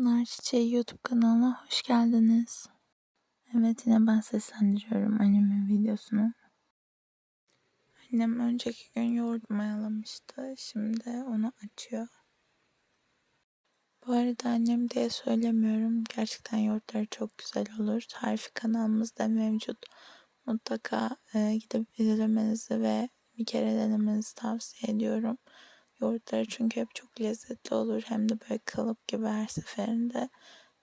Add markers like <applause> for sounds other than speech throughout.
Nar Çiçeği YouTube kanalına hoş geldiniz. Evet yine ben seslendiriyorum annemin videosunu. Annem önceki gün yoğurt mayalamıştı. Şimdi onu açıyor. Bu arada annem diye söylemiyorum. Gerçekten yoğurtları çok güzel olur. Tarifi kanalımızda mevcut. Mutlaka e, gidip izlemenizi ve bir kere denemenizi tavsiye ediyorum. Yoğurtları çünkü hep çok lezzetli olur. Hem de böyle kalıp gibi her seferinde.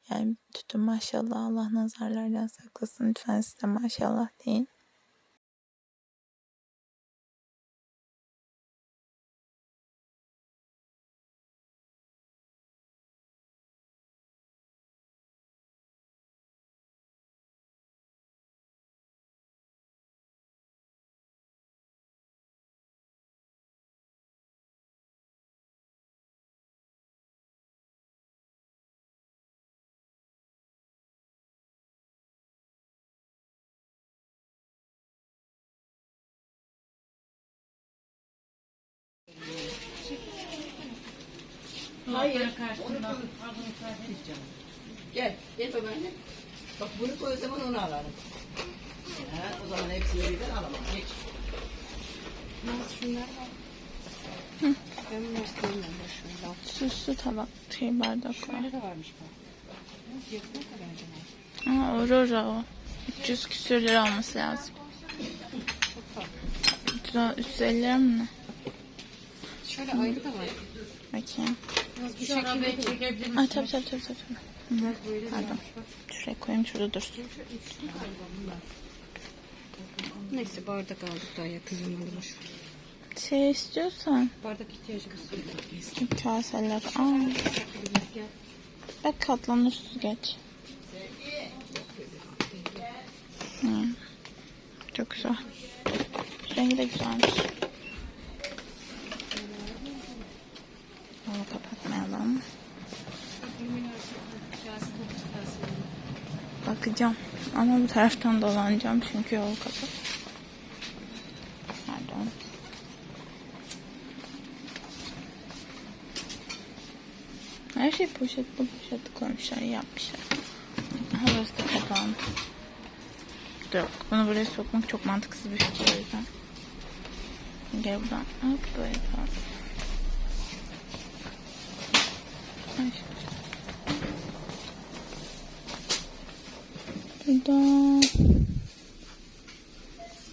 Yani tütün maşallah Allah nazarlardan saklasın. Lütfen siz de maşallah deyin. Hayır. Gel, gel babaanne. Bak bunu koy o zaman onu alalım. Ha, o zaman hepsini birden alamam. Geç. Naz şunlar var. Ben bunları sevmiyorum boşuna. Süslü tabak şey bardak var. Şöyle de varmış bak. Fiyatı ne kadar acaba? Aurora o. 300 küsür lira olması lazım. Çok pahalı. 350 lira mı ne? Şöyle ayrı da var. Bakayım. Bu şekilde çekebilir Ay tabii tabii tabii. tabii. De Pardon. Şuraya koyayım şurada dursun. Neyse bardak aldık daha yakın boş. Şey istiyorsan Bardak ihtiyacımız yok. kaseler. Aa, bak katlanır süzgeç. Hı. Çok güzel. Rengi de güzelmiş. Onu kapatmayalım. Bakacağım. Ama bu taraftan dolanacağım çünkü yol kapalı. Her şey poşetli poşetli koymuşlar, yapmışlar. Havası da kapalı. Yok, bunu buraya sokmak çok mantıksız bir fikir o yüzden. Gel buradan. Hop böyle tamam. Ay. Burada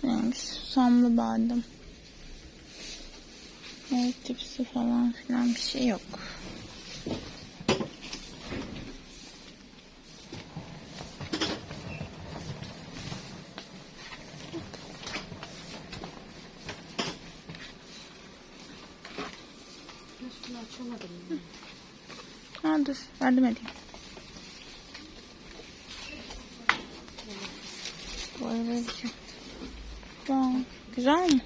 yani susamlı badem. Evet tipsi falan filan bir şey yok. Ha dur yardım edeyim. Bu arada bir şey. Wow, güzel mi?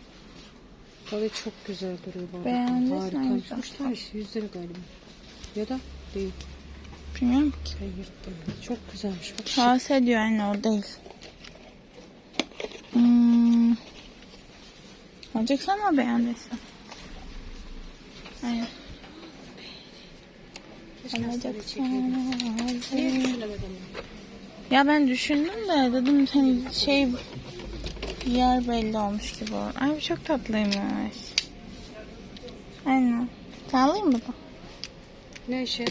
Tabii çok güzel duruyor arada. Beğendin sen güzel. Üç tanesi 100 lira galiba. Ya da değil. Bilmiyorum ki. Hayır değil. Çok güzelmiş. Bak. Kase diyor anne o değil. Hmm. Alacaksan ama beğendiysen. Hayır. Keşke hastaneye çekeydim. Alacaksan. Niye düşünemedim? Ya ben düşündüm de dedim hani şey yer belli olmuş gibi olur. Ay bu çok tatlıymış. Aynen. Sen alayım mı bu? Ne işe?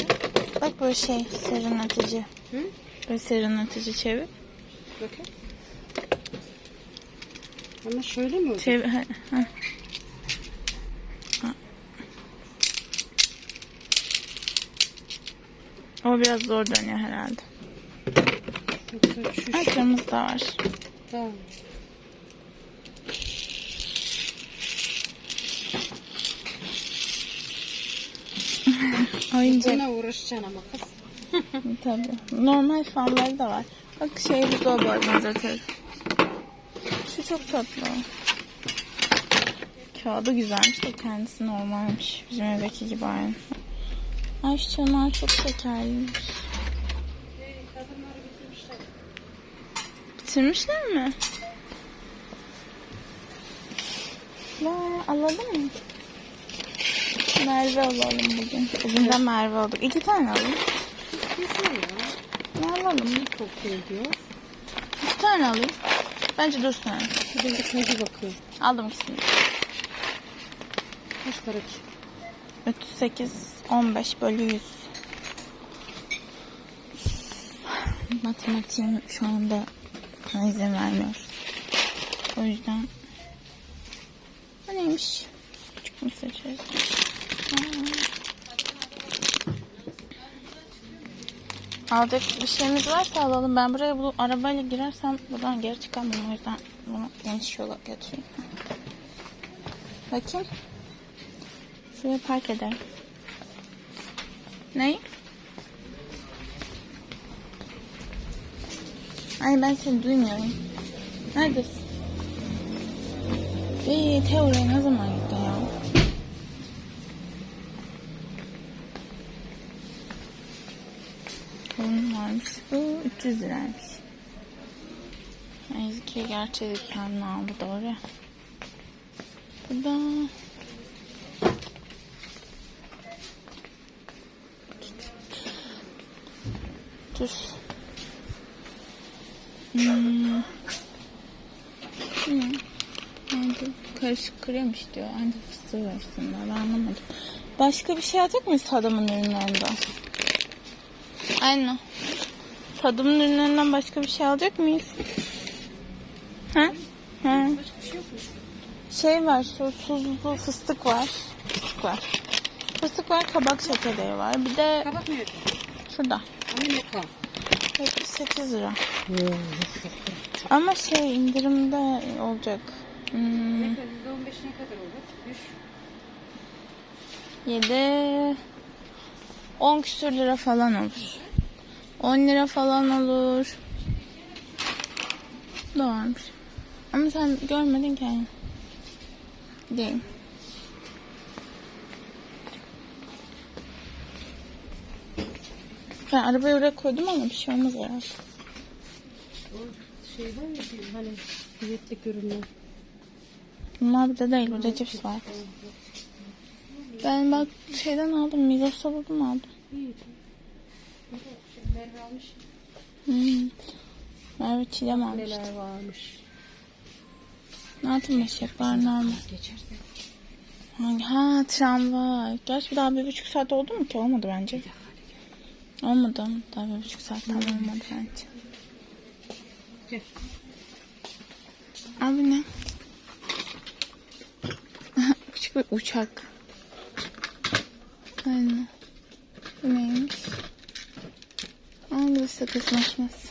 Bak böyle şey serinletici. Hı? Böyle serinletici çevir. Bakın. Ama şöyle mi oldu? Çevir. ha, ha. O biraz zor dönüyor herhalde. Şu. kırmızı da var. Tamam. Oyuncak. Buna uğraşacaksın ama kız. <laughs> Tabii. Normal fanları da var. Bak şey bu da bu organizatör. Şu çok tatlı. Kağıdı güzelmiş de kendisi normalmiş. Bizim evdeki gibi aynı. Ay şu çanağı çok şekerliymiş. Bitirmişler mi? Ya alalım mı? Merve alalım bugün. Bugün de Merve aldık. İki tane alalım. alalım. Kokteyl diyor. İki tane alayım. Bence dursun yani. Bir de kayıcı bakıyor. Aldım ikisini. Kaç para ki? 38, 15 bölü 100. Matematiğim şu anda bana izin vermiyor. O yüzden bu neymiş? Küçük mü seçeriz? Alacak bir şeyimiz varsa alalım. Ben buraya bu arabayla girersem buradan geri çıkamam. O yüzden bunu geniş yola götüreyim. Bakayım. Şuraya park ederim. Ne? Ay ben seni duymuyorum. Neredesin? İyi Teora'ya ne zaman gitti ya? Onun varmış. Bu 300 liraymış. Ezgi gerçi dükkanını aldı doğru ya. Burada Dur. Hmm. Hmm. Nerede? Karışık krem diyor. Aynı fıstığı üstünde. Ben anlamadım. Başka bir şey alacak mıyız tadımın ürünlerinden? Aynen. Tadımın ürünlerinden başka bir şey alacak mıyız? Ha? Ha. Şey yok var, şu tuzlu fıstık var. Fıstık var. Fıstık var, kabak çekirdeği var. Bir de Kabak nerede? şurada. Ama ne kal? 78 lira. Ama şey indirimde olacak. Hmm, Ne kadar? %15 ne kadar olur? Düş. 7 10 küsür lira falan olur. 10 lira falan olur. Da varmış. Ama sen görmedin ki yani. Değil. Ben arabayı oraya koydum ama bir şey olmaz herhalde. O şey var ya hani diyetlik ürünler. Bunlar bir de değil. Burada cips var. Ben bak şeyden aldım. Migros'ta buldum aldım. İyi. Merve almış. Hmm. Merve çilem almış. Neler varmış. Ne yapayım eşekler normal. Geçerse. Hangi? Ha tramvay. Gerçi daha bir buçuk saat oldu mu ki? Olmadı bence. Olmadı. Daha bir buçuk saat tam olmadı bence. Gel. Abi ne? <laughs> Küçük bir uçak. Aynen. Bu neymiş? Aa burası sakız makinesi.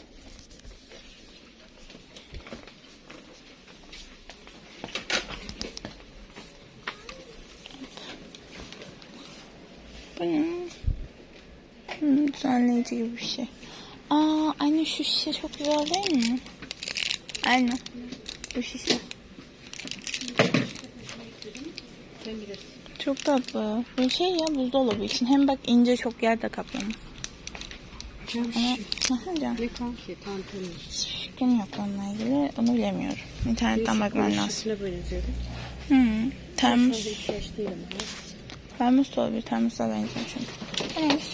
Bu ne? Hmm, düzenleyici gibi bir şey. Aa anne şu şişe çok güzel değil mi? Aynen. Bu şişe. Sen bilirsin. Çok tatlı. Bu şey ya buzdolabı için. Hem bak ince çok yer de kaplamış. Cam şişe. Hiçbir fikrim yok onunla ilgili. Onu bilemiyorum. İnternetten bakmam lazım. Hmm. Termos. Termos da olabilir. Termosa benziyor çünkü. Neymiş?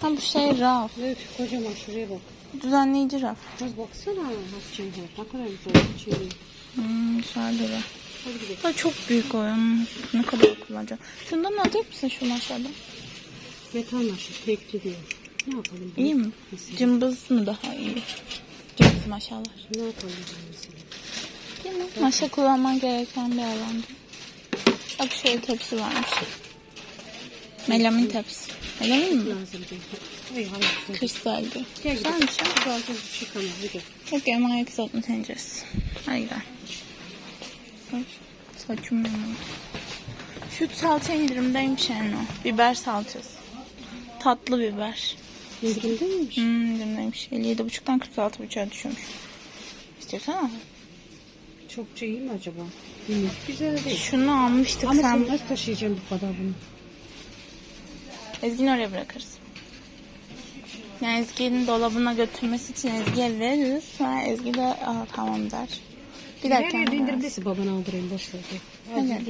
Ha bu şey raf. Evet kocaman şuraya bak. Düzenleyici raf. Kız baksana Hasçen her. Ne kadar güzel içeriği. Hmm, güzel duruyor. Hadi gidelim. Çok büyük o ya. Ne kadar kullanacağım. Şundan alacak mısın şu aşağıda? Metal maşa tekli diyor. Ne yapalım? İyi mi? Mesela. Cımbız mı daha iyi? Cımbız maşallah. Ne yapalım mesela? Değil mi? Maşa kullanman gereken bir alanda. Bak şöyle tepsi varmış. Melamin tepsi. Melamin mi? Lazım değil. Kristaldi. Güzelmiş ha. Güzel bir çıkalım. Hadi. Yok ya ayak tenceresi. Hadi gidelim. Dur, Saçım yanıyor. Şu salça indirimdeymiş yani o. Biber salçası. Tatlı biber. İndirimde miymiş? Hmm, indirimdeymiş. 57,5'tan 46,5'a düşüyormuş. İstiyorsan al. Çokça iyi mi acaba? Bilmiyorum. Güzel değil. Şunu almıştık Ama sen. sen nasıl taşıyacaksın bu kadar bunu? Ezgi'ni oraya bırakırız. Yani Ezgi'nin dolabına götürmesi için Ezgi'ye veririz. Sonra Ezgi de Aa, tamam der dakika. Nereye bindirdiyse babana aldırayım boş ver. Hemen.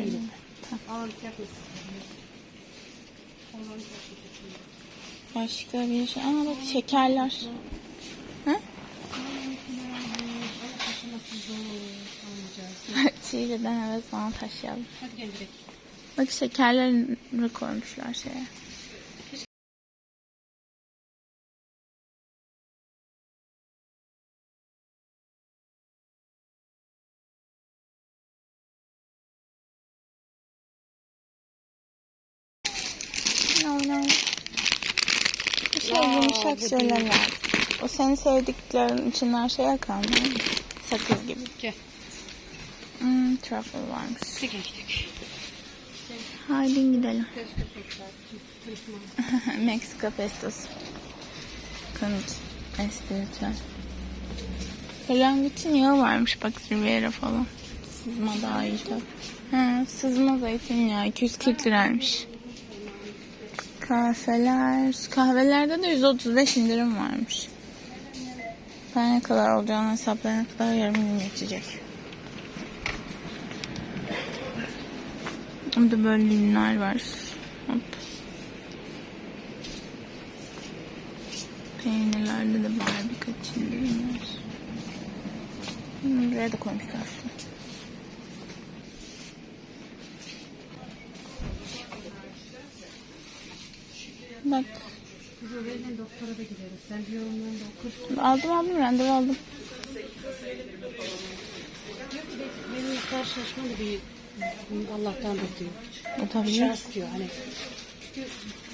Başka bir şey. Aa bak şekerler. Ha? Çiğdeden evet bana taşıyalım. Bak şekerlerini koymuşlar şeye. Bir şey yumuşak şeyler. O senin sevdiklerin içinden şey kaldı. Sakız gibi. Gel. Hmm, truffle varmış. Gel. Haydi gidelim. <laughs> Meksika pestosu. Kanıt. Espritüel. Kırlangıçın yağı varmış bak Riviera falan. Sızma daha iyi tabii. He, sızma zeytinyağı 240 liraymış. Kahveler. Kahvelerde de 135 indirim varmış. Ben ne kadar olacağını hesaplayana kadar yarım gün geçecek. Burada böyle ürünler var. Hop. Peynirlerde de var birkaç indirim var. Buraya da koymuşlar. Bak oraya doktora da gideriz. Aldım aldım randevu aldım. Benim karşılaşma bir Allah'tan diyor. E, tabii, Şans diyor hani.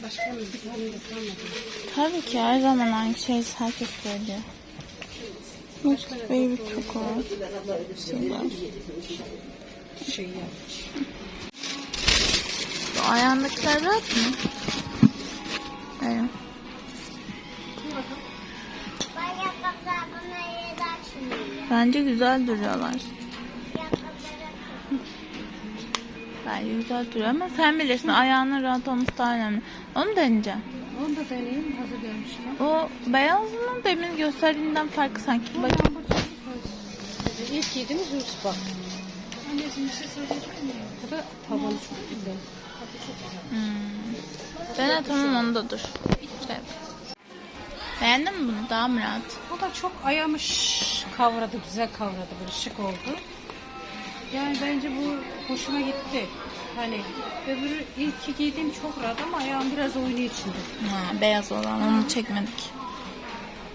Başka bir tane de tabii ki her zaman aynı şey herkes söylüyor. Mutlu baby çok. Şeyler. Şey ya. Bu ayağındakiler rahat mı? Açmıyor. Bence güzel duruyorlar. Bence güzel duruyor ama sen bilirsin ayağının rahat olması daha önemli. Onu deneyeceğim. Onu da deneyeyim. Hazır gelmişler. O beyaz mı demin gösterdiğinden farklı sanki. Bak. İlk yediğimiz Yusuf bak. Anneciğim bir şey söyleyecek miyim? Bu da çok güzel. Tadı çok güzel. Dene tamam onu da dur. Şey. Beğendin mi bunu? Daha mı rahat? O da çok ayamış kavradı, güzel kavradı, böyle şık oldu. Yani bence bu hoşuma gitti. Hani öbürü ilk giydiğim çok rahat ama ayağım biraz oynuyor içinde. Ha, beyaz olan onu çekmedik.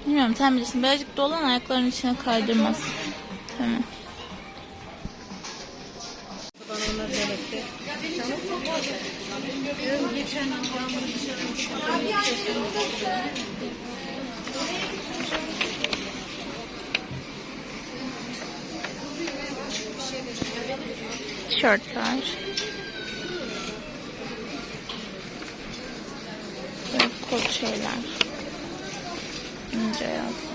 Bilmiyorum sen bilirsin. Birazcık dolan ayakların içine kaydırmaz. Tamam. Geçen Tişörtler. Böyle kot şeyler. İnce yaz.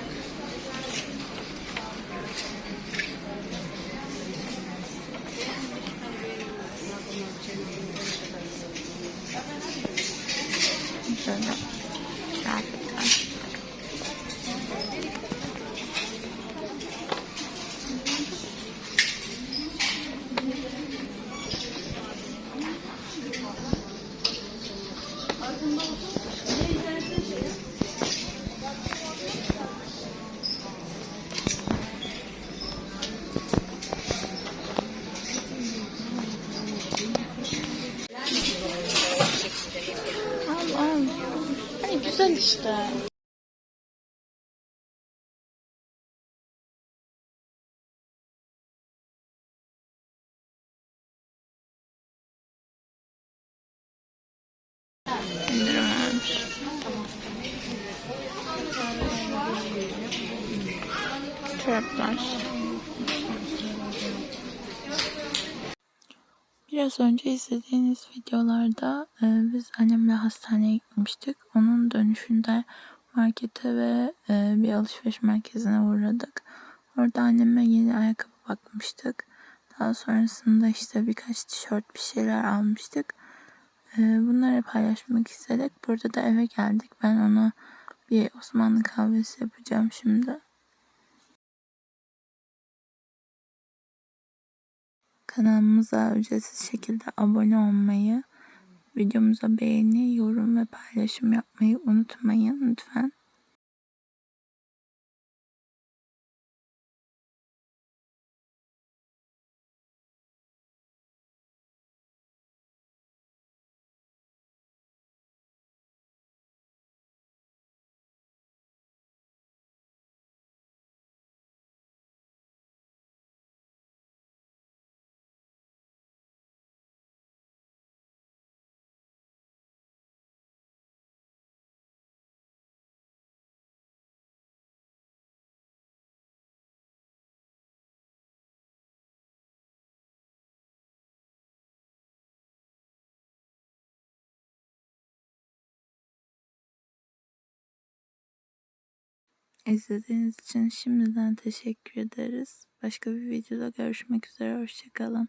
Güzel işte. Çoraplar. Biraz önce izlediğiniz videolarda e, biz annemle hastaneye gitmiştik. Onun dönüşünde markete ve e, bir alışveriş merkezine uğradık. Orada anneme yeni ayakkabı bakmıştık. Daha sonrasında işte birkaç tişört bir şeyler almıştık. E, bunları paylaşmak istedik. Burada da eve geldik. Ben ona bir Osmanlı kahvesi yapacağım şimdi. Kanalımıza ücretsiz şekilde abone olmayı, videomuza beğeni, yorum ve paylaşım yapmayı unutmayın lütfen. İzlediğiniz için şimdiden teşekkür ederiz. Başka bir videoda görüşmek üzere. Hoşçakalın.